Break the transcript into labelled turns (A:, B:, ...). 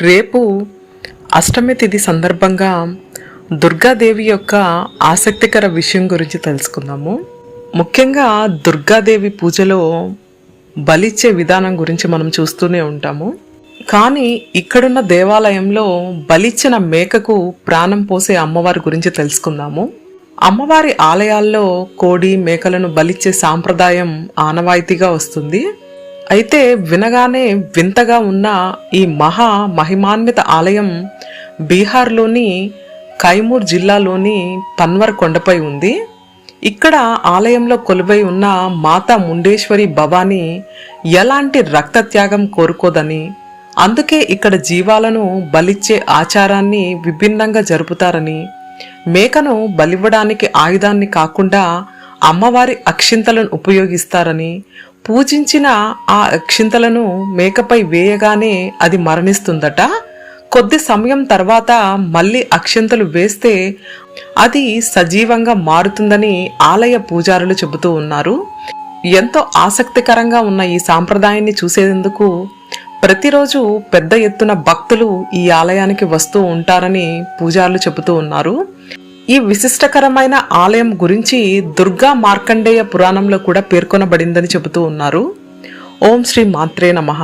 A: రేపు అష్టమి తిథి సందర్భంగా దుర్గాదేవి యొక్క ఆసక్తికర విషయం గురించి తెలుసుకుందాము. ముఖ్యంగా దుర్గాదేవి పూజలో బలిచ్చే విధానం గురించి మనం చూస్తూనే ఉంటాము. కానీ ఇక్కడున్న దేవాలయంలో బలిచ్చిన మేకకు ప్రాణం పోసే అమ్మవారి గురించి తెలుసుకుందాము. అమ్మవారి ఆలయాల్లో కోడి మేకలను బలిచ్చే సాంప్రదాయం ఆనవాయితీగా వస్తుంది. అయితే వినగానే వింతగా ఉన్న ఈ మహా మహిమాన్విత ఆలయం బీహార్లోని కైమూర్ జిల్లాలోని పన్వర్ కొండపై ఉంది. ఇక్కడ ఆలయంలో కొలువై ఉన్న మాతా ముండేశ్వరి భవాని ఎలాంటి రక్త త్యాగం కోరుకోదని అందుకే ఇక్కడ జీవాలను బలిచ్చే ఆచారాన్ని విభిన్నంగా జరుపుతారని మేకను బలివ్వడానికి ఆయుధాన్ని కాకుండా అమ్మవారి అక్షింతలను ఉపయోగిస్తారని పూజించిన ఆ అక్షింతలను మేకపై వేయగానే అది మరణిస్తుందట. కొద్ది సమయం తర్వాత మళ్ళీ అక్షింతలు వేస్తే అది సజీవంగా మారుతుందని ఆలయ పూజారులు చెబుతూ ఉన్నారు. ఎంతో ఆసక్తికరంగా ఉన్న ఈ సాంప్రదాయాన్ని చూసేందుకు ప్రతిరోజు పెద్ద ఎత్తున భక్తులు ఈ ఆలయానికి వస్తూ ఉంటారని పూజారులు చెబుతూ ఉన్నారు. ఈ విశిష్టకరమైన ఆలయం గురించి దుర్గా మార్కండేయ పురాణంలో కూడా పేర్కొనబడిందని చెబుతూ ఉన్నారు. ఓం శ్రీ మాత్రే నమః.